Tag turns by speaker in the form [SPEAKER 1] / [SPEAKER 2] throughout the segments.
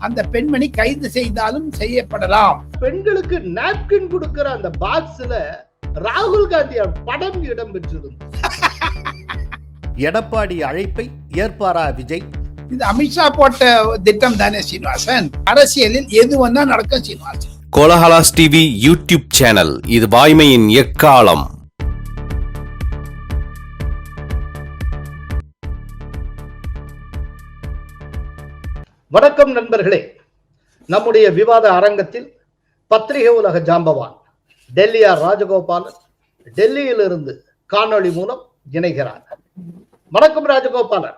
[SPEAKER 1] அந்த பெண்மணி கைது செய்தாலும் செய்யப்படலாம்.
[SPEAKER 2] பெண்களுக்கு நாப்கின் கொடுக்கிற அந்த பாக்ஸ்ல ராகுல் காந்தி படம் இடம் பெற்றிருந்தது
[SPEAKER 3] எடப்பாடி அழைப்பை ஏற்பாரா விஜய்?
[SPEAKER 1] இது அமித்ஷா போட்ட திட்டம் தானே சீனிவாசன்? அரசியலில் எது வந்தா நடக்கும் Srinivasan?
[SPEAKER 4] Kolahalas TV YouTube channel இது வாய்மையின் எக்காலம்.
[SPEAKER 2] வணக்கம் நண்பர்களே. நம்முடைய விவாத அரங்கத்தில் பத்திரிகை உலக ஜாம்பவான் டெல்லியார் ராஜகோபாலன் டெல்லியிலிருந்து காணொளி மூலம் இணைகிறார். வணக்கம் ராஜகோபாலன்.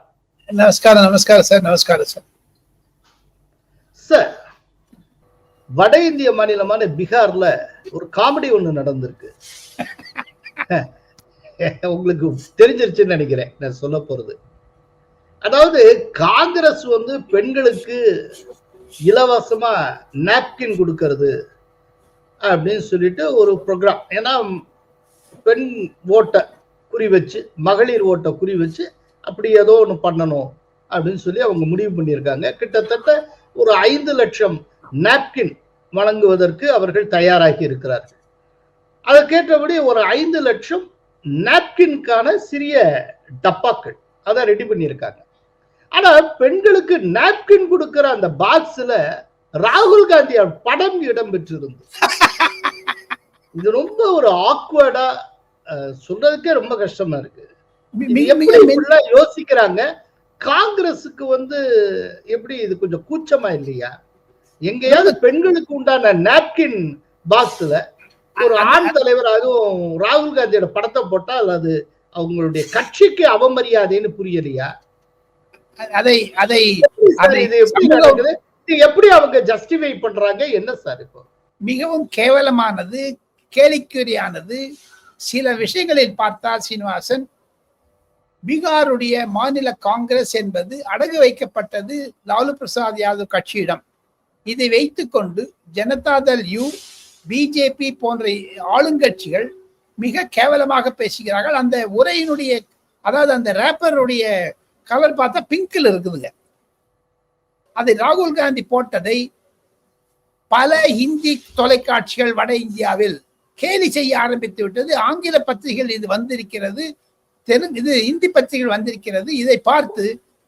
[SPEAKER 1] நமஸ்காரம் நமஸ்காரம் சார் நமஸ்காரம் சார்.
[SPEAKER 2] சார் வட இந்திய மாநிலமான பீகார்ல ஒரு காமெடி ஒண்ணு நடந்திருக்கு. உங்களுக்கு தெரிஞ்சிருச்சுன்னு நினைக்கிறேன் நான் சொல்ல போறது. அதாவது காங்கிரஸ் வந்து பெண்களுக்கு இலவசமா நாப்கின் கொடுக்கறது அப்படின்னு சொல்லிட்டு ஒரு ப்ரோக்ராம் ஏன்னா பெண் ஓட்டை குறி வச்சு மகளிர் ஓட்டை குறி வச்சு அப்படி ஏதோ ஒன்று பண்ணணும் அப்படின்னு சொல்லி அவங்க முடிவு பண்ணியிருக்காங்க. கிட்டத்தட்ட ஒரு ஐந்து லட்சம் நாப்கின் வழங்குவதற்கு அவர்கள் தயாராகி இருக்கிறார்கள். அதற்கேற்றபடி ஒரு ஐந்து லட்சம் நாப்கின்கான சிறிய டப்பாக்கள் அதை ரெடி பண்ணியிருக்காங்க. ஆனா பெண்களுக்கு நாப்கின் கொடுக்கிற அந்த பாக்ஸ்ல ராகுல் காந்தி படம் இடம் பெற்றிருந்தது இது ரொம்ப ஒரு ஆக்வர்டா சொல்றதுக்கே ரொம்ப கஷ்டமா இருக்கு. யோசிக்கிறாங்க? காங்கிரஸுக்கு வந்து எப்படி இது கொஞ்சம் கூச்சமா இல்லையா? எங்கேயாவது பெண்களுக்கு உண்டான நாப்கின் பாக்ஸ்ல ஒரு ஆண் தலைவர் அதுவும் ராகுல் காந்தியோட படத்தை போட்டால் அது அவங்களுடைய கட்சிக்கு அவமரியாதைன்னு புரியலையா?
[SPEAKER 1] அதை அதை
[SPEAKER 2] எப்படி அவங்க ஜஸ்டிஃபை பண்றாங்க? என்ன சார் இப்போ?
[SPEAKER 1] மிகவும் கேவலமானது கேலிக்குரியானது. சில விஷயங்களில் பார்த்தால் சீனிவாசன் பீகாருடைய மாநில காங்கிரஸ் என்பது அடகு வைக்கப்பட்டது லாலு பிரசாத் யாதவ் கட்சியிடம். இதை வைத்துக்கொண்டு ஜனதாதள் யூ பிஜேபி போன்ற ஆளுங்கட்சிகள் மிக கேவலமாக பேசுகிறார்கள். அந்த உரையினுடைய அதாவது அந்த ரேப்பருடைய கலர் பார்த்தா பிங்க்ல இருக்குதுங்க. அதை ராகுல் காந்தி போட்டதை பல ஹிந்தி தொலைக்காட்சிகள் வட இந்தியாவில் கேலி செய்ய ஆரம்பித்து விட்டது. ஆங்கில பத்திரிகைகள் இது வந்திருக்கிறது தெலுங்கு இது இந்தி பத்திரிகைகள் வந்திருக்கிறது. இதை பார்த்து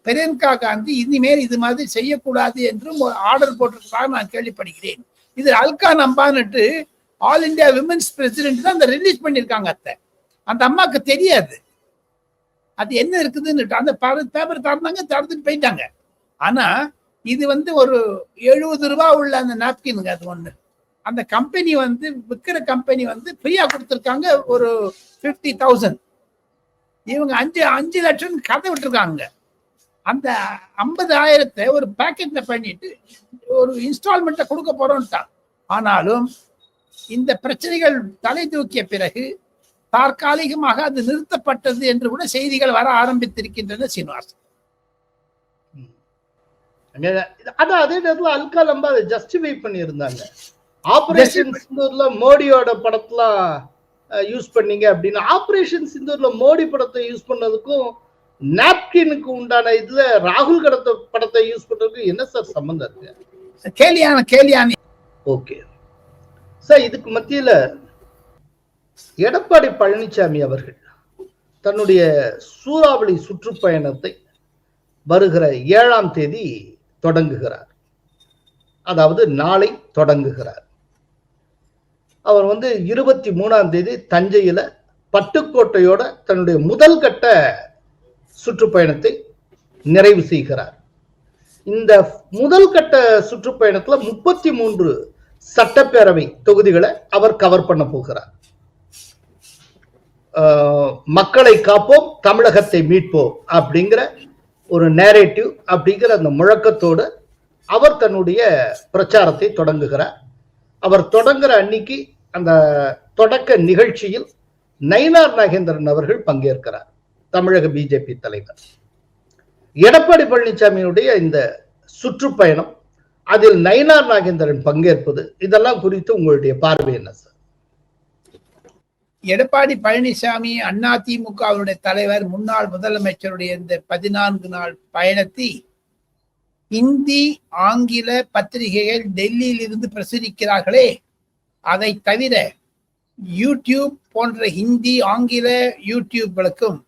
[SPEAKER 1] பிரியங்கா காந்தி இனிமேல் இது மாதிரி செய்யக்கூடாது என்றும் ஆர்டர் போட்டிருக்கிறதாக நான் கேள்விப்படுகிறேன். இது அல்கா நம்பான்ட்டு ஆல் இந்தியா விமன்ஸ் பிரசிடென்ட் தான் அந்த ரிலீஸ் பண்ணியிருக்காங்க அத்தை. அந்த அம்மாவுக்கு தெரியாது. அது என்ன இருக்குதுன்னு அந்த பேப்பர் திறந்தாங்க திறந்துட்டு போயிட்டாங்க. ஆனா இது வந்து ஒரு எழுபது ரூபா உள்ள அந்த நாப்கினுங்க அது ஒண்ணு. அந்த கம்பெனி வந்து விற்கிற கம்பெனி வந்து ஃப்ரீயா கொடுத்துருக்காங்க ஒரு ஃபிஃப்டி தௌசண்ட் இவங்க அஞ்சு அஞ்சு லட்சம் கதை விட்டுருக்காங்க. அந்த ஐம்பது ஆயிரத்தை ஒரு பேக்கெட்ல பண்ணிட்டு ஒரு இன்ஸ்டால்மெண்ட்டை கொடுக்க போறோம்ட்டான். ஆனாலும் இந்த பிரச்சனைகள் தலை தூக்கிய பிறகு தற்காலிகமாக அது நிறுத்தப்பட்டது என்று கூட செய்திகள் வர ஆரம்பித்திருக்கின்றன சீனிவாசன்.
[SPEAKER 2] ஆனா அதே நேரத்துல அல்கா லம்பா அதை ஜஸ்டிஃபை பண்ணியிருந்தாங்க. ஆபரேஷன் சிந்தூர்ல மோடியோட படத்தெல்லாம் யூஸ் பண்ணீங்க அப்படின்னு ஆபரேஷன் சிந்தூர்ல மோடி படத்தை யூஸ் பண்ணதுக்கும் நாப்கினுக்கு உண்டான இதுல ராகுல் கடத்த படத்தை யூஸ் பண்றதுக்கும் என்ன சார் சம்பந்தம் இருக்கு?
[SPEAKER 1] கேலியான கேலியான
[SPEAKER 2] ஓகே சார் இதுக்கு மத்தியில எடப்பாடி பழனிசாமி அவர்கள் தன்னுடைய சூறாவளி சுற்றுப்பயணத்தை வருகிற ஏழாம் தேதி தொடங்குகிறார். அதாவது நாளை தொடங்குகிறார். அவர் வந்து இருபத்தி மூணாம் தேதி தஞ்சையில பட்டுக்கோட்டையோட தன்னுடைய முதல் கட்ட சுற்றுப்பயணத்தை நிறைவு செய்கிறார். இந்த முதல் கட்ட சுற்றுப்பயணத்துல முப்பத்தி மூன்று சட்டப்பேரவை தொகுதிகளை அவர் கவர் பண்ண போகிறார். மக்களை காப்போம் தமிழகத்தை மீட்போம் அப்படிங்கிற ஒரு நேரேட்டிவ் அப்படிங்கிற அந்த முழக்கத்தோடு அவர் தன்னுடைய பிரச்சாரத்தை தொடங்குகிறார். அவர் தொடங்குற அன்னைக்கு அந்த தொடக்க நிகழ்ச்சியில் நயினார் நாகேந்திரன் அவர்கள் பங்கேற்கிறார் தமிழக பிஜேபி தலைவர். எடப்பாடி பழனிசாமியினுடைய இந்த சுற்றுப்பயணம் அதில் நயினார் நாகேந்திரன் பங்கேற்பது இதெல்லாம் குறித்து உங்களுடைய பார்வை என்ன சார்
[SPEAKER 1] எடப்பாடி பழனிசாமி அதிமுகவினுடைய தலைவர் முன்னாள் முதலமைச்சருடைய இந்த பதினான்கு நாள் பயணத்தை இந்தி ஆங்கில பத்திரிகைகள் டெல்லியில் இருந்து பிரசுரிக்கிறார்களே. அதை தவிர யூடியூப் போன்ற ஹிந்தி ஆங்கில யூடியூப்களுக்கும்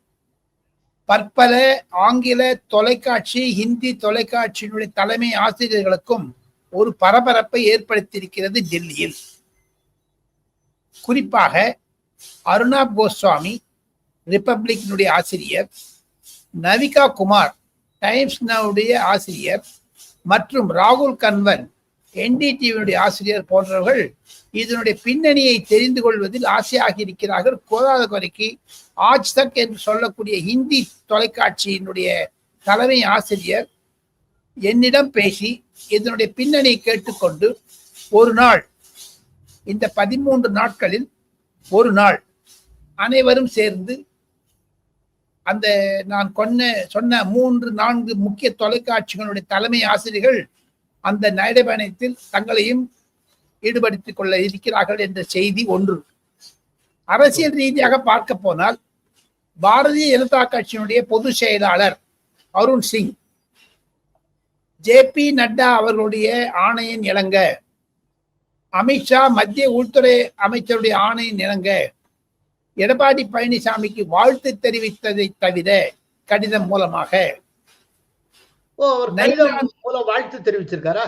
[SPEAKER 1] பற்பல ஆங்கில தொலைக்காட்சி ஹிந்தி தொலைக்காட்சியினுடைய தலைமை ஆசிரியர்களுக்கும் ஒரு பரபரப்பை ஏற்படுத்தியிருக்கிறது டெல்லியில். குறிப்பாக அருணா கோஸ்வாமி ரிப்பப்ளிக்கினுடைய ஆசிரியர் நவிகா குமார் டைம்ஸ் நவுடைய ஆசிரியர் மற்றும் ராகுல் கன்வன் என்டிடிவியுடைய ஆசிரியர் போன்றவர்கள் இதனுடைய பின்னணியை தெரிந்து கொள்வதில் ஆசையாக இருக்கிறார்கள் கோதாத குறைக்கு ஆஜ் தக் என்று சொல்லக்கூடிய ஹிந்தி தொலைக்காட்சியினுடைய தலைமை ஆசிரியர் என்னிடம் பேசி இதனுடைய பின்னணியை கேட்டுக்கொண்டு ஒரு நாள் இந்த பதிமூன்று நாட்களில் ஒரு நாள் அனைவரும் சேர்ந்து அந்த நான் கொன்ன சொன்ன மூன்று நான்கு முக்கிய தொலைக்காட்சிகளுடைய தலைமை ஆசிரியர்கள் அந்த நடைபயணத்தில் தங்களையும் ஈடுபடுத்திக் கொள்ள இருக்கிறார்கள் என்ற செய்தி ஒன்று. அரசியல் ரீதியாக பார்க்க போனால் பாரதிய ஜனதா கட்சியினுடைய பொதுச் செயலாளர் அருண் சிங் ஜே பி நட்டா அவர்களுடைய ஆணையின் இணங்க அமித்ஷா மத்திய உள்துறை அமைச்சருடைய ஆணையின் இணங்க எடப்பாடி பழனிசாமிக்கு வாழ்த்து தெரிவித்ததை தவிர கடிதம் மூலமாக.
[SPEAKER 2] வாழ்த்து தெரிவிச்சிருக்காரா?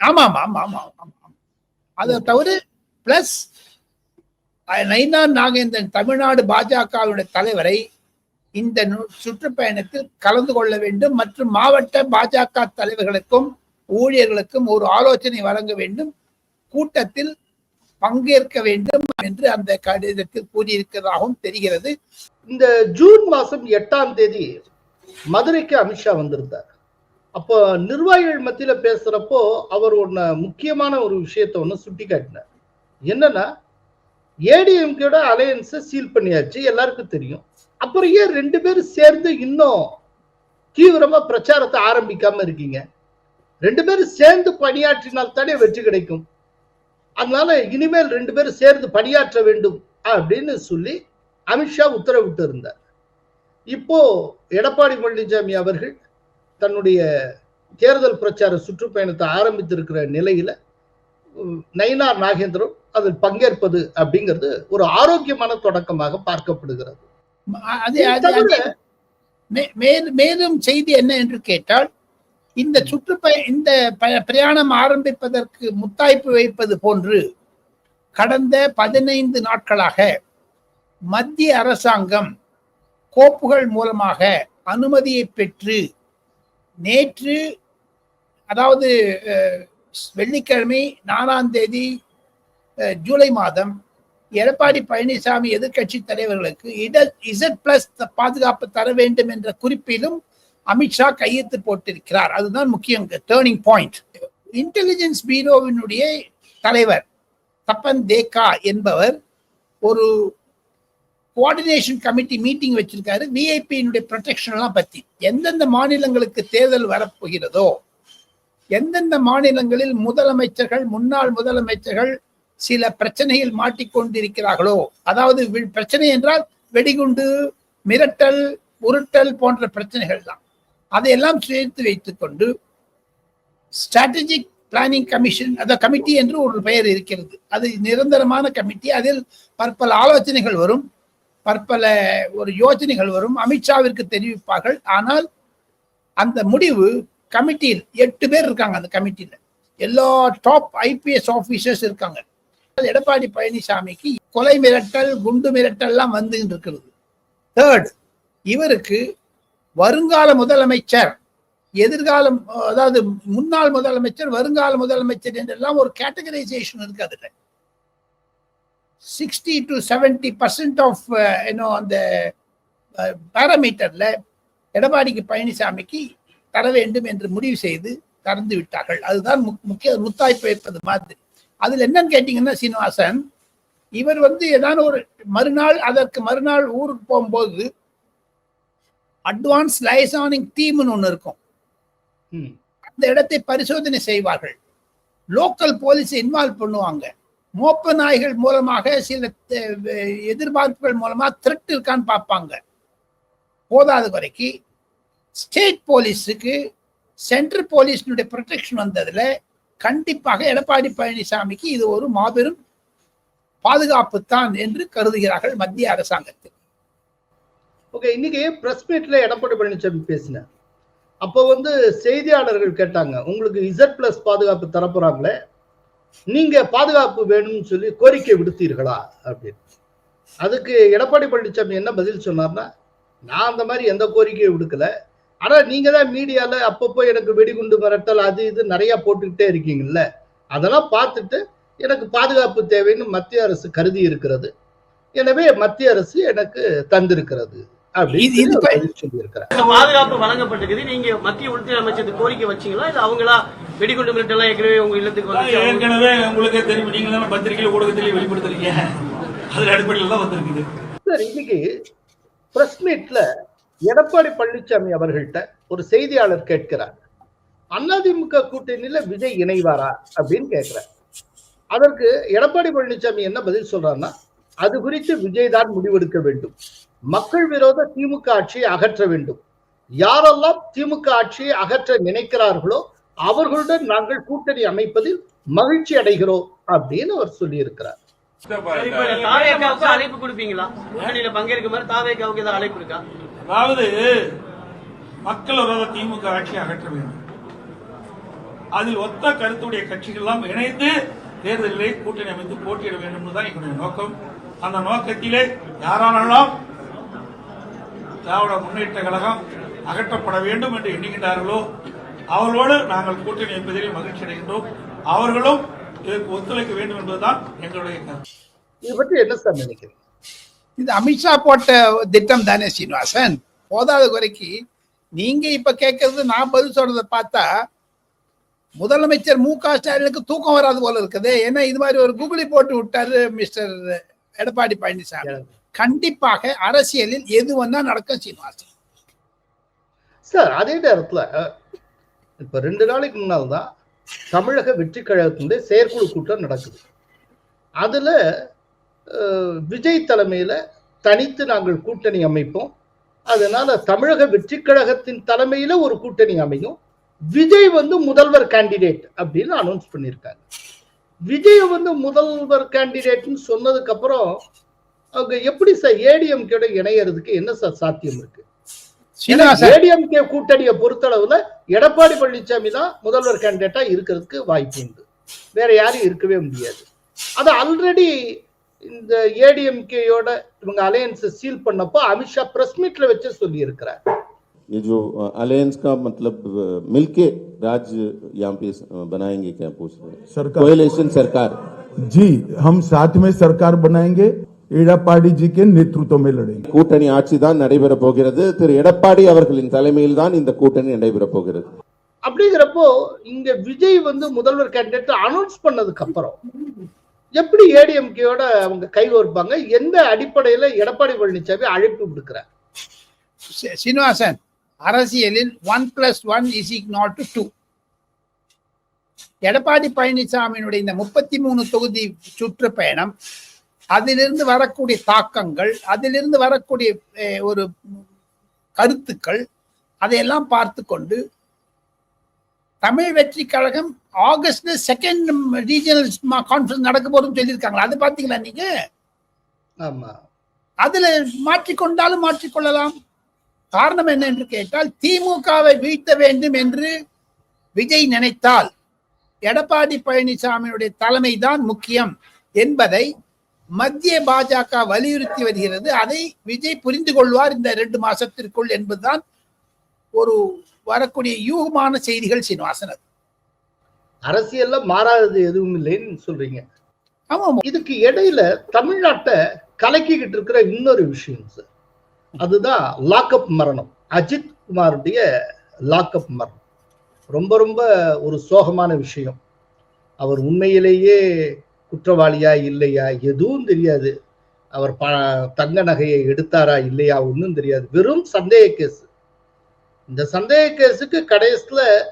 [SPEAKER 1] ஆமாம் ஆமாம் ஆமாம் ஆமாம். அதை தவிர பிளஸ் நைனார் நாகேந்திரன் தமிழ்நாடு பாஜகவுடைய தலைவரை இந்த சுற்றுப்பயணத்தில் கலந்து கொள்ள வேண்டும் மற்றும் மாவட்ட பாஜக தலைவர்களுக்கும் ஊழியர்களுக்கும் ஒரு ஆலோசனை வழங்க வேண்டும். கூட்டத்தில் பங்கேற்க வேண்டும் என்று அந்த கடிதத்தில் கூறியிருக்கிறதாகவும் தெரிகிறது.
[SPEAKER 2] இந்த ஜூன் மாசம் எட்டாம் தேதி மதுரைக்கு அமித்ஷா வந்திருந்தார். அப்போ நிர்வாகிகள் மத்தியில பேசுறப்போ அவர் ஒன்ன முக்கியமான ஒரு விஷயத்தை ஒன்று சுட்டி காட்டினார் என்னன்னா ஏடிஎம்கேட அலையன்ஸை சீல் பண்ணியாச்சு எல்லாருக்கும் தெரியும். அப்புறம் ஏன் ரெண்டு பேரும் சேர்ந்து இன்னும் தீவிரமா பிரச்சாரத்தை ஆரம்பிக்காம இருக்கீங்க? ரெண்டு பேரும் சேர்ந்து பணியாற்றினால் தானே வெற்றி கிடைக்கும். அதனால இனிமேல் ரெண்டு பேரும் சேர்ந்து பணியாற்ற வேண்டும் அப்படின்னு சொல்லி அமித்ஷா உத்தரவிட்டு இருந்தார் இப்போ எடப்பாடி பழனிசாமி அவர்கள் தன்னுடைய தேர்தல் பிரச்சார சுற்றுப்பயணத்தை ஆரம்பித்திருக்கிற நிலையில நயினார் நாகேந்திரன் அதில் பங்கேற்பது அப்படிங்கிறது ஒரு ஆரோக்கியமான தொடக்கமாக பார்க்கப்படுகிறது.
[SPEAKER 1] மேலும் செய்தி என்ன என்று கேட்டால் இந்த சுற்றுப்பய இந்த பிரயாணம் ஆரம்பிப்பதற்கு முத்தாய்ப்பு வைப்பது போன்று கடந்த பதினைந்து நாட்களாக மத்திய அரசாங்கம் கோப்புகள் மூலமாக அனுமதியை பெற்று நேற்று அதாவது வெள்ளிக்கிழமை நாலாம் தேதி ஜூலை மாதம் எடப்பாடி பழனிசாமி எதிர்க்கட்சி தலைவர்களுக்கு இட இசட் பிளஸ் பாதுகாப்பு தர வேண்டும் என்ற குறிப்பிலும் அமித்ஷா கையெழுத்து போட்டிருக்கிறார். அதுதான் முக்கியம். டேர்னிங் பாயிண்ட் இன்டெலிஜென்ஸ் பீரோவினுடைய தலைவர் தப்பன் தேக்கா என்பவர் ஒரு கோஆர்டினேஷன் கமிட்டி மீட்டிங் வச்சிருக்காரு. விஐபியினுடைய ப்ரொடெக்ஷன் எல்லாம் எந்தெந்த மாநிலங்களுக்கு தேர்தல் வரப்போகிறதோ எந்தெந்த மாநிலங்களில் முதலமைச்சர்கள் முன்னாள் முதலமைச்சர்கள் சில பிரச்சனையில் மாட்டிக்கொண்டிருக்கிறார்களோ அதாவது வி- பிரச்சனை என்றால் வெடிகுண்டு மிரட்டல் உருட்டல் போன்ற பிரச்சனைகள் தான் அதையெல்லாம் சேர்த்து வைத்துக்கொண்டு ஸ்ட்ராட்டஜிக் பிளானிங் கமிஷன் அந்த கமிட்டி என்று ஒரு பெயர் இருக்கிறது. அது நிரந்தரமான கமிட்டி அதில் பற்பல ஆலோசனைகள் வரும் பற்பல ஒரு யோசனைகள் வரும். அமித்ஷாவிற்கு தெரிவிப்பார்கள். ஆனால் அந்த முடிவு கமிட்டியில் எட்டு பேர் இருக்காங்க அந்த கமிட்டியில் எல்லா டாப் ஐபிஎஸ் ஆஃபீஸர்ஸ் இருக்காங்க. எடப்பாடி பழனிசாமிக்கு கொலை மிரட்டல் குண்டு மிரட்டல்லாம் வந்துகிட்டு இருக்கிறது. தேர்ட் இவருக்கு வருங்கால முதலமைச்சர் எதிர்காலம் அதாவது முன்னாள் முதலமைச்சர் வருங்கால முதலமைச்சர் என்றெல்லாம் ஒரு கேட்டகரைசேஷன் இருக்கு அதுல. Sixty to seventy percent of என்னோ அந்த uh, பேராமீட்டர்ல எடப்பாடிக்கு பழனிசாமிக்கு தர வேண்டும் என்று முடிவு செய்து திறந்து விட்டார்கள். அதுதான் முக்- முக்கிய முத்தாய்ப்பு வைப்பது மாதிரி. அதுல என்னன்னு கேட்டீங்கன்னா சீனிவாசன் இவர் வந்து ஏதாவது ஒரு மறுநாள் அதற்கு மறுநாள் ஊருக்கு போகும்போது அட்வான்ஸ் லைசானிங் டீம்னு ஒன்று இருக்கும். அந்த இடத்தை பரிசோதனை செய்வார்கள். லோக்கல் போலீஸ் இன்வால்வ் பண்ணுவாங்க. மோப்ப நாய்கள் மூலமாக சில எதிர்பார்ப்புகள் மூலமா த்ரெட் இருக்கான்னு பார்ப்பாங்க. போதாத குறைக்கு. ஸ்டேட் போலீஸுக்கு சென்ட்ரல் போலீஸினுடைய ப்ரொடெக்ஷன் வந்ததுல கண்டிப்பாக எடப்பாடி பழனிசாமிக்கு இது ஒரு மாபெரும் பாதுகாப்பு தான் என்று கருதுகிறார்கள் மத்திய அரசாங்கத்தில்.
[SPEAKER 2] ஓகே இன்னைக்கு பிரஸ் மீட்ல எடப்பாடி பழனிசாமி பேசினேன் அப்போ வந்து செய்தியாளர்கள் கேட்டாங்க உங்களுக்கு இசட் பிளஸ் பாதுகாப்பு தரப்போறாங்களே? நீங்க பாதுகாப்பு வேணும்னு சொல்லி கோரிக்கை விடுத்தீர்களா? அப்படின்னு. அதுக்கு எடப்பாடி பழனிசாமி என்ன பதில் சொன்னார்னா நான் அந்த மாதிரி எந்த கோரிக்கையும் விடுக்கல. ஆனா நீங்க தான் மீடியால அப்பப்போ எனக்கு வெடிகுண்டு மிரட்டல் அது இது நிறைய போட்டுக்கிட்டே இருக்கீங்கல்ல. அதெல்லாம் பார்த்துட்டு எனக்கு பாதுகாப்பு தேவைன்னு மத்திய அரசு கருதி இருக்கிறது. எனவே மத்திய அரசு எனக்கு தந்திருக்கிறது.
[SPEAKER 5] பாதுகாப்பு வழங்கப்பட்டிருக்குது. நீங்க மத்திய உள்துறை கோரிக்கை வச்சீங்களா? இல்ல அவங்களா வெடிகுண்டு மிரட்டெல்லாம் ஏற்கனவே உங்க இல்லத்துக்கு
[SPEAKER 6] அதான்
[SPEAKER 5] வந்து
[SPEAKER 6] ஏற்கனவே உங்களுக்கே தெரியும். நீங்க தானே பத்திரிகையில ஊடகத்திலேயே வெளிப்படுத்துறீங்க. அதுல அடிப்படையில் தான் வந்திருக்குது.
[SPEAKER 2] சார் இன்னைக்கு பிரஸ் மீட்ல எடப்பாடி பழனிசாமி அவர்கள்ட்ட ஒரு செய்தியாளர் கேட்கிறார். அதிமுக கூட்டணியில விஜய் இணைவாரா அப்படின்னு கேட்கிறார். அதற்கு எடப்பாடி பழனிசாமி என்ன பதில் சொல்றாருன்னா அது குறித்து விஜய் தான் முடிவெடுக்க வேண்டும். மக்கள் விரோத திமுக ஆட்சியை அகற்ற வேண்டும். யாரெல்லாம் திமுக ஆட்சியை அகற்ற நினைக்கிறார்களோ அவர்களுடன் நாங்கள் கூட்டணி அமைப்பதில் மகிழ்ச்சி அடைகிறோம் அப்படின்னு அவர் சொல்லியிருக்கிறார்.
[SPEAKER 5] இப்ப தாவேக்காவுக்கு அழைப்பு கொடுப்பீங்களா? பங்கேற்க மாதிரி தாவேக்காவுக்கு ஏதாவது அழைப்பு இருக்கா?
[SPEAKER 6] அதாவது மக்கள் விரோத திமுக ஆட்சியை அகற்ற வேண்டும். அதில் ஒத்த கருத்துடைய கட்சிகள் எல்லாம் இணைந்து தேர்தலிலே கூட்டணி அமைத்து போட்டியிட வேண்டும் தான் எங்களுடைய நோக்கம். அந்த நோக்கத்திலே யாரானாலும் திராவிட முன்னேற்ற கழகம் அகற்றப்பட வேண்டும் என்று எண்ணுகின்றார்களோ அவர்களோடு நாங்கள் கூட்டணி அமைப்பதிலே மகிழ்ச்சி அடைகின்றோம். அவர்களும் இதற்கு ஒத்துழைக்க வேண்டும் என்பதுதான் எங்களுடைய கருத்து.
[SPEAKER 2] இது பற்றி என்ன சார் நினைக்கிறீங்க?
[SPEAKER 1] இது அமித்ஷா போட்ட திட்டம் தானே சீனிவாசன்? போதாத குறைக்கு. நீங்க இப்ப கேட்கறது நான் பதில் சொல்றதை பார்த்தா முதலமைச்சர் மு க ஸ்டாலினுக்கு தூக்கம் வராது போல இருக்குது. ஏன்னா இது மாதிரி ஒரு கூகுளி போட்டு விட்டாரு மிஸ்டர் எடப்பாடி பழனிசாமி. கண்டிப்பாக அரசியலில் எது வந்தா நடக்கும் சீனிவாசன்
[SPEAKER 2] சார் அதே நேரத்துல இப்ப ரெண்டு நாளைக்கு முன்னால் தான் தமிழக வெற்றி கழகத்தினுடைய செயற்குழு கூட்டம் நடக்குது. அதுல விஜய் தலைமையில தனித்து நாங்கள் கூட்டணி அமைப்போம். அதனால தமிழக வெற்றி கழகத்தின் தலைமையில ஒரு கூட்டணி அமையும். விஜய் வந்து முதல்வர் கேண்டிடேட் அப்படின்னு அனௌன்ஸ் பண்ணியிருக்காங்க விஜய் வந்து முதல்வர் கேண்டிடேட்னு சொன்னதுக்கு அப்புறம் அவங்க எப்படி சார் ஏடிஎம்கேட இணையறதுக்கு என்ன சார் சாத்தியம் இருக்கு
[SPEAKER 1] சீனிவாசன்
[SPEAKER 2] ஏடிஎம்கே கூட்டணியை பொறுத்தளவுல எடப்பாடி பழனிசாமி தான் முதல்வர் கேண்டிடேட்டா இருக்கிறதுக்கு வாய்ப்பு உண்டு வேற யாரும் இருக்கவே முடியாது அது ஆல்ரெடி இந்த ஏடிஎம்கேயோட இவங்க அலையன்ஸ் சீல் பண்ணப்போ அமித்ஷா பிரஸ் மீட்ல வச்சு சொல்லி இருக்கிறார்
[SPEAKER 7] ये जो अलायंस का मतलब अ, मिलके राज्य यहाँ पे अ, बनाएंगे क्या पूछ रहे हैं
[SPEAKER 8] सरकार
[SPEAKER 7] कोएलेशन सरकार
[SPEAKER 8] जी हम साथ में सरकार बनाएंगे एड़ापाड़ी जी के नेतृत्व में लड़ेंगे
[SPEAKER 7] கூட்டணி ஆட்சி தான் நடைபெற போகிறது திரு எடப்பாடி அவர்களின் தலைமையில் தான் இந்த கூட்டணி நடைபெற போகிறது
[SPEAKER 2] அப்படிங்கிறப்போ இங்க விஜய் வந்து முதல்வர் கேண்டிடேட் அனௌன்ஸ் பண்ணதுக்கு அப்புறம் எப்படி ஏடிஎம்கேயோட அவங்க கைகோர்ப்பாங்க எந்த அடிப்படையில எடப்பாடி பழனிசாமி அழைப்பு விடுக்கிறார்
[SPEAKER 1] சீ- சீனிவாசன் அரசியலில் one plus one is equal to two Edappadi பழனிசாமியினுடைய இந்த முப்பத்தி மூணு தொகுதி சுற்றுப்பயணம் அதிலிருந்து வரக்கூடிய தாக்கங்கள் அதிலிருந்து வரக்கூடிய ஒரு கருத்துக்கள் அதையெல்லாம் பார்த்து கொண்டு Tamil Vetri Kazhagam August second regional conference நடக்க போறதுன்னு சொல்லியிருக்காங்களா அது பாத்தீங்களா நீங்க?
[SPEAKER 2] ஆமா.
[SPEAKER 1] அதுல மாற்றிக்கொண்டாலும் மாற்றிக்கொள்ளலாம். காரணம் என்ன என்று கேட்டால் திமுகவை வீழ்த்த வேண்டும் என்று விஜய் நினைத்தால் எடப்பாடி பழனிசாமியுடைய தலைமைதான் முக்கியம் என்பதை மத்திய பாஜக வலியுறுத்தி வருகிறது. அதை விஜய் புரிந்து கொள்வார் இந்த ரெண்டு மாசத்திற்குள் என்பதுதான் ஒரு வரக்கூடிய யூகமான செய்திகள் சீனிவாசன். அது.
[SPEAKER 2] அரசியல்ல மாறாதது எதுவும் இல்லைன்னு சொல்றீங்க.
[SPEAKER 1] ஆமா
[SPEAKER 2] இதுக்கு இடையில தமிழ்நாட்டை கலக்கிக்கிட்டு இருக்கிற இன்னொரு விஷயம் சார் அதுதான் லாக்அப் மரணம். அஜித் குமாருடைய லாக்அப் மரணம். ரொம்ப ரொம்ப ஒரு சோகமான விஷயம். அவர் உண்மையிலேயே குற்றவாளியா இல்லையா? எதுவும் தெரியாது. அவர் ப தங்க நகையை எடுத்தாரா இல்லையா? ஒன்றும் தெரியாது. வெறும் சந்தேக கேஸ். இந்த சந்தேக கேஸுக்கு கடைசியில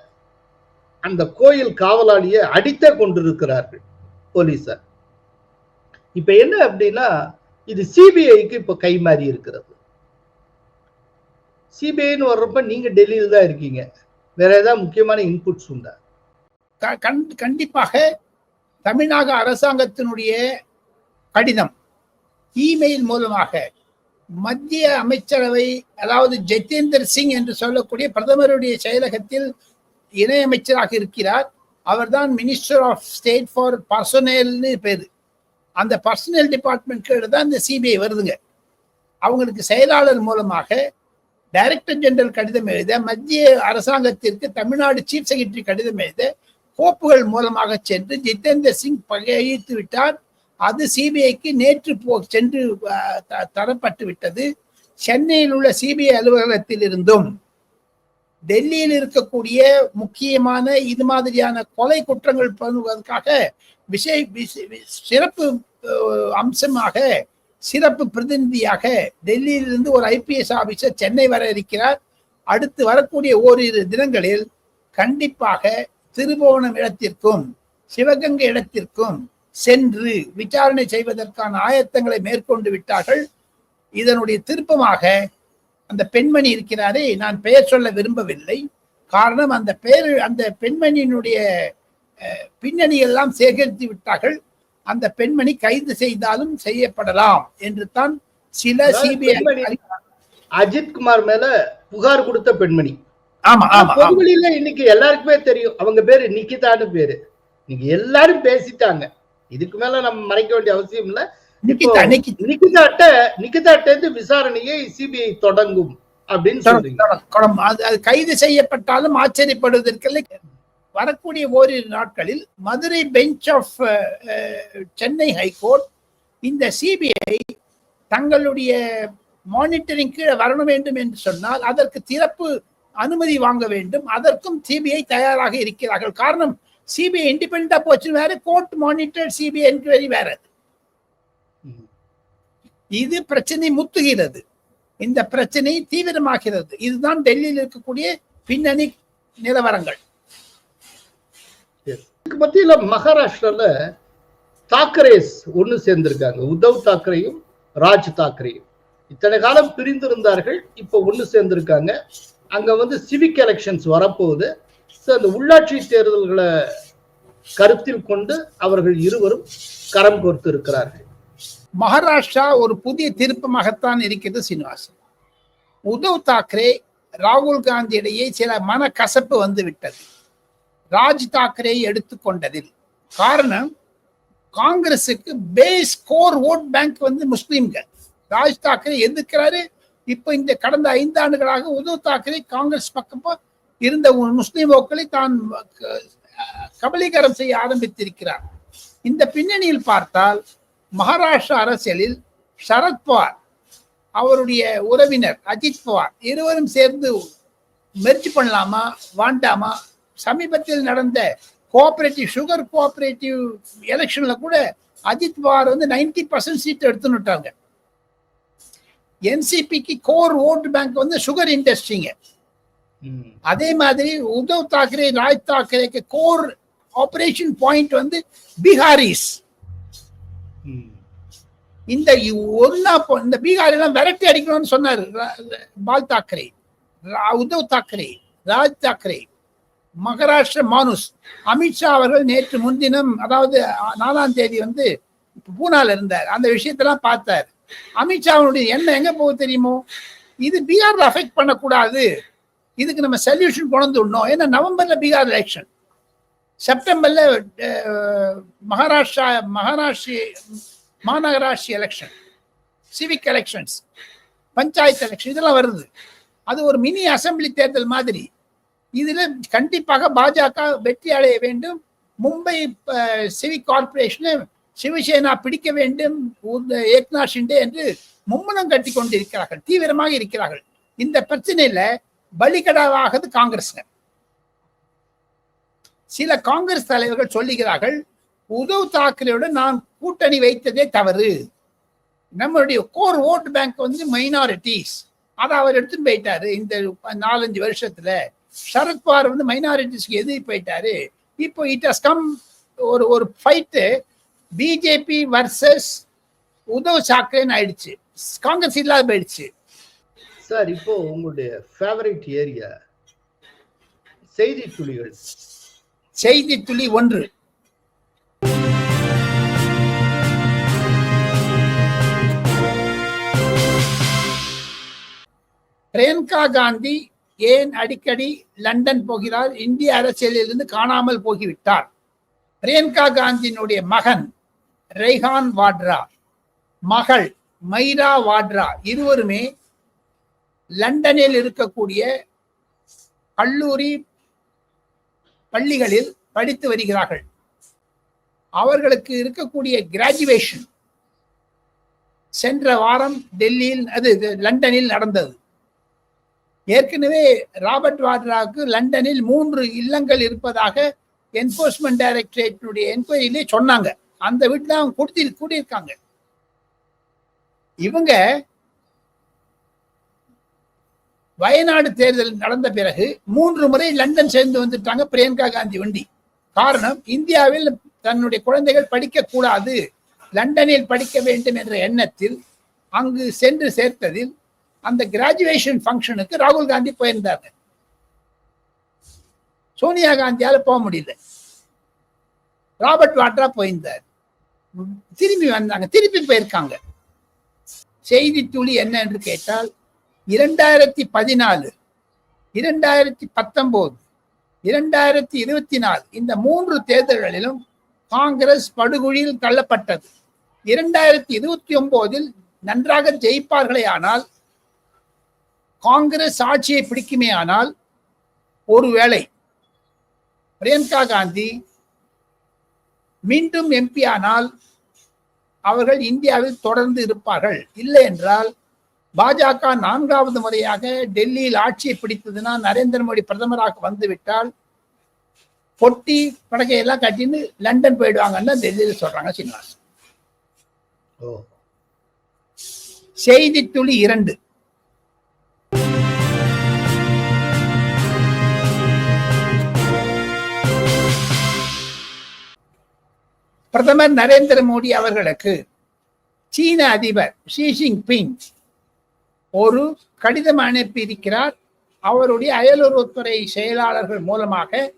[SPEAKER 2] அந்த கோயில் காவலாளியை அடித்தே கொண்டிருக்கிறார்கள் போலீஸார் இப்ப என்ன அப்படின்னா இது சிபிஐக்கு இப்ப கை மாறி இருக்கிறது. சிபிஐன்னு வர்றப்ப நீங்க டெல்லியில் தான் இருக்கீங்க. வேற ஏதாவது முக்கியமான இன்புட்ஸ் உண்டா?
[SPEAKER 1] க- கண்- கண்டிப்பாக தமிழக அரசாங்கத்தினுடைய கடிதம் இமெயில் மூலமாக மத்திய அமைச்சரவை அதாவது ஜிதேந்தர் சிங் என்று சொல்லக்கூடிய பிரதமருடைய செயலகத்தில் இணையமைச்சராக இருக்கிறார். அவர்தான் மினிஸ்டர் ஆஃப் ஸ்டேட் ஃபார் பர்சனல்னு பேர். அந்த பர்சனல் டிபார்ட்மெண்ட் கீழே தான் இந்த சிபிஐ வருதுங்க. அவங்களுக்கு செயலாளர் மூலமாக டைரக்டர் ஜெனரல் கடிதம் எழுத மத்திய அரசாங்கத்திற்கு தமிழ்நாடு சீஃப் செக்ரட்டரி கடிதம் எழுத கோப்புகள் மூலமாக சென்று ஜிதேந்திர சிங் கையெழுத்து விட்டார். அது சிபிஐக்கு நேற்று போ சென்று த- தரப்பட்டு விட்டது. சென்னையில் உள்ள சிபிஐ அலுவலகத்தில் இருந்தும் டெல்லியில் இருக்கக்கூடிய முக்கியமான இது மாதிரியான கொலை குற்றங்கள் பண்ணுவதற்காக விஷய வி- சிறப்பு அம்சமாக சிறப்பு பிரதிநிதியாக டெல்லியிலிருந்து ஒரு ஐபிஎஸ் ஆபீசர் சென்னை வர இருக்கிறார். அடுத்து வரக்கூடிய ஓரிரு தினங்களில் கண்டிப்பாக திருபுவனம் இடத்திற்கும் சிவகங்கை இடத்திற்கும் சென்று விசாரணை செய்வதற்கான ஆயத்தங்களை மேற்கொண்டு விட்டார்கள். இதனுடைய திருப்பமாக அந்த பெண்மணி இருக்கிறாரே நான் பெயர் சொல்ல விரும்பவில்லை. காரணம் அந்த பெயர் அந்த பெண்மணியினுடைய பின்னணி எல்லாம் சேகரித்து விட்டார்கள். அந்த பெண்மணி கைது செய்தாலும் செய்யப்படலாம் என்று தான் சில சிபிஐ.
[SPEAKER 2] அஜித் குமார் மேல புகார் கொடுத்த பெண்மணி.
[SPEAKER 1] ஆமா ஆமா.
[SPEAKER 2] பொதுவெளியில இன்னைக்கு எல்லாருக்குமே தெரியும். அவங்க பேரு நிக்கிதான்னு பேரு. நீங்க எல்லாரும் பேசிட்டாங்க. இதுக்கு மேல நம்ம மறைக்க வேண்டிய அவசியம் இல்ல.
[SPEAKER 1] நிக்கிதா நிக்கிதா
[SPEAKER 2] நிக்கிதாட்ட நிக்கிதாட்ட விசாரணையை சிபிஐ தொடங்கும் அப்படின்னு
[SPEAKER 1] கைது செய்யப்பட்டாலும் ஆச்சரியப்படுவதற்கில்லை வரக்கூடிய ஓரிரு நாட்களில் Madurai bench of Chennai high court இந்த சிபிஐ தங்களுடைய மானிட்டரிங் கீழே வரணும் வேண்டும் என்று சொன்னால் அதற்கு திறப்பு அனுமதி வாங்க வேண்டும். அதற்கும் சிபிஐ தயாராக இருக்கிறார்கள். காரணம் சிபிஐ இண்டிபெண்டா போச்சு வேற கோர்ட் மானிட்டர் சிபிஐ என்கொயரி வேற. இது பிரச்சனை முத்துகிறது. இந்த பிரச்சனை தீவிரமாகிறது. இதுதான் டெல்லியில் இருக்கக்கூடிய பின்னணி நிலவரங்கள்.
[SPEAKER 2] இதுக்கு மத்தியில மகாராஷ்டிரால தாக்கரேஸ் ஒண்ணு சேர்ந்திருக்காங்க. உத்தவ் தாக்கரேயும் ராஜ் தாக்கரேயும். இத்தனை காலம் பிரிந்திருந்தார்கள் இப்ப ஒண்ணு சேர்ந்திருக்காங்க. அங்க வந்து சிவிக் எலெக்ஷன்ஸ் வரப்போகுது. ஸோ அந்த உள்ளாட்சி தேர்தல்களை கருத்தில் கொண்டு அவர்கள் இருவரும் கரம் கோர்த்து இருக்கிறார்கள்.
[SPEAKER 1] மகாராஷ்டிரா ஒரு புதிய திருப்பமாகத்தான் இருக்கிறது சீனிவாசன். உத்தவ் தாக்கரே ராகுல் காந்தி இடையே சில மனக்கசப்பு வந்து விட்டது ராஜ் தாக்கரே எடுத்துக்கொண்டதில். காரணம் காங்கிரசுக்கு பேஸ் கோர் ஓட் பேங்க் வந்து முஸ்லீம்கள். ராஜ் தாக்கரே எதிர்க்கிறாரு இப்போ இந்த கடந்த ஐந்து ஆண்டுகளாக உத்தவ் தாக்கரே காங்கிரஸ் பக்கம் இருந்த ஒரு முஸ்லீம் ஓக்களை தான் கபலீகரம் செய்ய ஆரம்பித்திருக்கிறார். இந்த பின்னணியில் பார்த்தால் மகாராஷ்டிரா அரசியலில் சரத்பவார் அவருடைய உறவினர் அஜித் பவார் இருவரும் சேர்ந்து முயற்சி பண்ணலாமா வாண்டாமா? சமீபத்தில் நடந்த கோஆபரேட்டிவ் சுகர் கோஆபரேட்டிவ் எலெக்ஷன்ல கூட அஜித் பவார் வந்து 90% பர்சன்ட் சீட் எடுத்துன்னுட்டாங்க என்சிபிக்கு கோர் ஓட் பேங்க் வந்து சுகர் இண்டஸ்ட்ரிங்க. அதே மாதிரி உத்தவ் தாக்கரே ராஜ் தாக்கரேக்கு கோர் ஆபரேஷன் பாயிண்ட் வந்து பீகாரிஸ். இந்த ஒன்னா இந்த பீகார் எல்லாம் விரட்டி அடிக்கணும்னு சொன்னாரு பால் தாக்கரே. உத்தவ் தாக்கரே ராஜ் தாக்கரே மகாராஷ்டிர மானுஸ். அமித்ஷா அவர்கள் நேற்று முன்தினம் அதாவது நாலாம் தேதி வந்து பூனால இருந்தார். அந்த விஷயத்தெல்லாம் பார்த்தார். அமித்ஷாவுடைய எண்ணம் எங்க போக தெரியுமோ? இது பீகார் அஃபெக்ட் பண்ணக்கூடாது. இதுக்கு நம்ம சொல்யூஷன் கொண்டு விடணும் ஏன்னா நவம்பர்ல பீகார் எலெக்ஷன் செப்டம்பர்ல மகாராஷ்டிரா மகாராஷ்டிரி மாநகராட்சி election civic elections panchayat election இதெல்லாம் வருது. அது ஒரு மினி அசெம்பிளி தேர்தல் மாதிரி. இதுல கண்டிப்பாக பாஜக வெற்றி அடைய வேண்டும். மும்பை சிவிக் கார்பரேஷனை சிவசேனா பிடிக்க வேண்டும் உ- ஏக்நாத் ஷிண்டே என்று மும்முனம் கட்டி கொண்டு இருக்கிறார்கள் தீவிரமாக இருக்கிறார்கள். இந்த பிரச்சனையில பலிகடாவாகிறது காங்கிரஸ்ங்க. சில காங்கிரஸ் தலைவர்கள் சொல்லுகிறார்கள் உதவ் தாக்கரேயுடன் நான் கூட்டணி வைத்ததே தவறு. நம்மளுடைய கோர் ஓட் பேங்க் வந்து மைனாரிட்டிஸ் அதை அவர் எடுத்துன்னு போயிட்டாரு இந்த நாலஞ்சு வருஷத்துல. சரத்பவார் வந்து மைனாரிட்டிஸ்க்கு எதிரி போயிட்டாரு. இப்போ இட் ஹஸ் கம் ஒரு ஒரு ஃபைட்டு பிஜேபி வர்சஸ் உத்தவ் தாக்கரேன்னு ஆயிடுச்சு. காங்கிரஸ் இல்லாத போயிடுச்சு.
[SPEAKER 2] சார் இப்போ உங்களுடைய ஃபேவரட் ஏரியா செய்தி துளிகள்
[SPEAKER 1] செய்தி துளி ஒன்று. பிரியங்கா காந்தி ஏன் அடிக்கடி லண்டன் போகிறார்? இந்திய அரசியலிலிருந்து காணாமல் போகிவிட்டார். பிரியங்கா காந்தியினுடைய மகன் ரெய்ஹான் வாட்ரா மகள் மைரா வாட்ரா இருவருமே லண்டனில் இருக்கக்கூடிய கல்லூரி பள்ளிகளில் படித்து வருகிறார்கள். அவர்களுக்கு இருக்கக்கூடிய கிராஜுவேஷன் சென்ற வாரம் டெல்லியில் அது லண்டனில் நடந்தது. ஏற்கனவே ராபர்ட் வாட்ராவுக்கு லண்டனில் மூன்று இல்லங்கள் இருப்பதாக என்போர்ஸ்மெண்ட் டைரக்டரேட்டினுடைய என்கொயரியிலே சொன்னாங்க. அந்த வீட்டில் அவங்க கொடுத்தி கூட்டியிருக்காங்க இவங்க வயநாடு தேர்தல் நடந்த பிறகு மூன்று முறை லண்டன் சேர்ந்து வந்துட்டாங்க பிரியங்கா காந்தி வண்டி. காரணம் இந்தியாவில் தன்னுடைய குழந்தைகள் படிக்க கூடாது லண்டனில் படிக்க வேண்டும் என்ற எண்ணத்தில் அங்கு சென்று சேர்த்ததில் அந்த கிராஜுவேஷன் ஃபங்க்ஷனுக்கு ராகுல் காந்தி போயிருந்தாங்க. சோனியா காந்தியால போக முடியல. ராபர்ட் வாட்ரா போயிருந்தார். திரும்பி வந்தாங்க. திருப்பி போயிருக்காங்க. செய்தி துளி என்ன என்று கேட்டால் இரண்டாயிரத்தி பதினாலு இரண்டாயிரத்தி பத்தொன்பது இரண்டாயிரத்தி இருபத்தி நாலு இந்த மூன்று தேர்தல்களிலும் காங்கிரஸ் படுகொழியில் தள்ளப்பட்டது. இரண்டாயிரத்தி இருபத்தி ஒன்பதில் நன்றாக ஜெயிப்பார்களே ஆனால் காங்கிரஸ் ஆட்சியை பிடிக்குமே ஆனால் ஒருவேளை பிரியங்கா காந்தி மீண்டும் எம்பி ஆனால் அவர்கள் இந்தியாவில் தொடர்ந்து இருப்பார்கள். இல்லை என்றால் பாஜக நான்காவது முறையாக டெல்லியில் ஆட்சியை பிடித்ததுன்னா நரேந்திர மோடி பிரதமராக வந்துவிட்டால் பொட்டி படகையெல்லாம் கட்டின்னு லண்டன் போயிடுவாங்கன்னு டெல்லியில் சொல்றாங்க சீனிவாசன்.
[SPEAKER 2] ஓ.
[SPEAKER 1] செய்தி துளி இரண்டு. பிரதமர் நரேந்திர மோடி அவர்களுக்கு சீன அதிபர் ஷி ஜின்பிங் ஒரு கடிதம் அனுப்பியிருக்கிறார். அவருடைய அயலுறவுத்துறை செயலாளர்கள் மூலமாக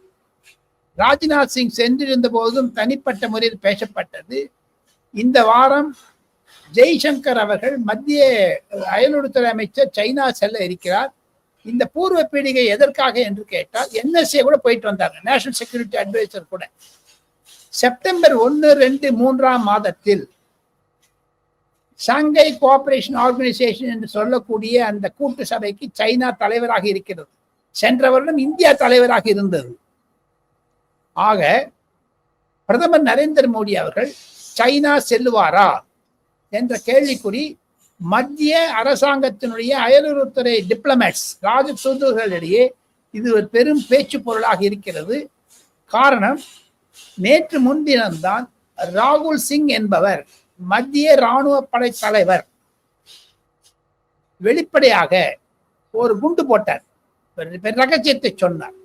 [SPEAKER 1] ராஜ்நாத் சிங் சென்றிருந்த போதும் தனிப்பட்ட முறையில் பேசப்பட்டது. இந்த வாரம் ஜெய்சங்கர் அவர்கள் மத்திய அயலுறவுத்துறை அமைச்சர் சைனா செல்ல இருக்கிறார். இந்த பூர்வ பீடிகை எதற்காக என்று கேட்டால் என்எஸ்ஏ கூட போயிட்டு வந்தாங்க. நேஷனல் செக்யூரிட்டி அட்வைசர் கூட. செப்டம்பர் ஒன்று ரெண்டு மூன்றாம் மாதத்தில் ஷாங்கை கோஆபரேஷன் ஆர்கனைசேஷன் என்று சொல்லக்கூடிய அந்த கூட்டு சபைக்கு சைனா தலைவராக இருக்கிறது. சென்ற வருடம் இந்தியா தலைவராக இருந்தது. ஆக பிரதமர் நரேந்திர மோடி அவர்கள் சைனா செல்லுவாரா என்ற கேள்விக்குறி மத்திய அரசாங்கத்தினுடைய அயலுறவுத்துறை டிப்ளமேட்ஸ் ராஜ தூதர்களிடையே இது ஒரு பெரும் பேச்சு பொருளாக இருக்கிறது. காரணம் நேற்று முன்தினம்தான் ராகுல் சிங் என்பவர் மத்திய ராணுவ படை தலைவர். வெளிப்படையாக ஒரு குண்டு போட்டார். ரகசியத்தை சொன்னார்.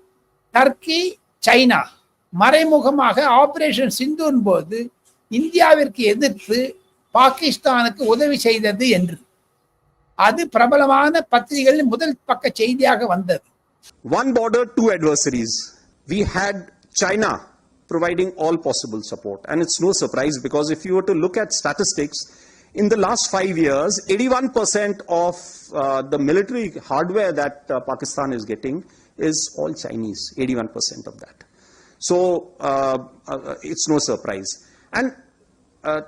[SPEAKER 1] டர்க்கி சைனா மறைமுகமாக ஆபரேஷன் சிந்துவின் போது இந்தியாவிற்கு எதிர்த்து பாகிஸ்தானுக்கு உதவி செய்தது என்று. அது பிரபலமான பத்திரிகைகளில் முதல் பக்க செய்தியாக வந்தது.
[SPEAKER 9] One border two adversaries we had China providing all possible support. And it's no surprise because if you were to look at statistics, in the last five years, 81% of uh, the military hardware that uh, Pakistan is getting is all Chinese, 81% of that. So uh, uh, it's no surprise. And uh,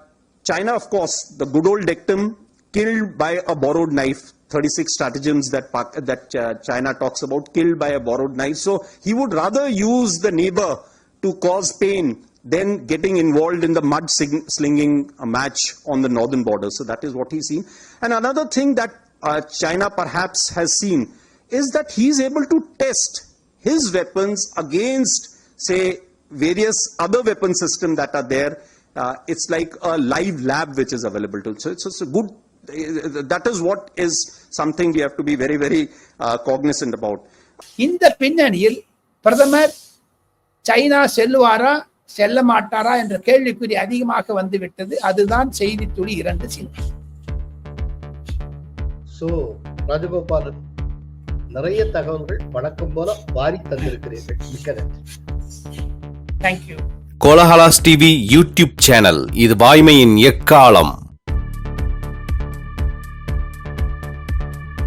[SPEAKER 9] China, of course, the good old dictum, killed by a borrowed knife. 36 stratagems that that uh, China talks about, killed by a borrowed knife. So he would rather use the neighbor to cause pain than getting involved in the mud sing- slinging uh, match on the northern border. So that is what he's seen. And another thing that uh, China perhaps has seen is that he's able to test his weapons against, say, various other weapon systems that are there. Uh, it's like a live lab which is available to. So it's, it's a good. That is what is something we have to be very, very uh, cognizant about.
[SPEAKER 1] இந்த பின்னணியில் பிரதமர் China செல்லுவாரா செல்ல மாட்டாரா என்ற கேள்விக்குறி அதிகமாக வந்துவிட்டது. அதுதான் செய்தி துளி இரண்டு சின்ன
[SPEAKER 2] சோ ராஜகோபாலன் நிறைய தகவல்கள் வழக்கம் போல வாரி தந்திருக்கிறீர்கள். மிக்க நன்றி.
[SPEAKER 4] Thank you Kolahalas TV YouTube channel இது வாய்மையின் எக்காலம்.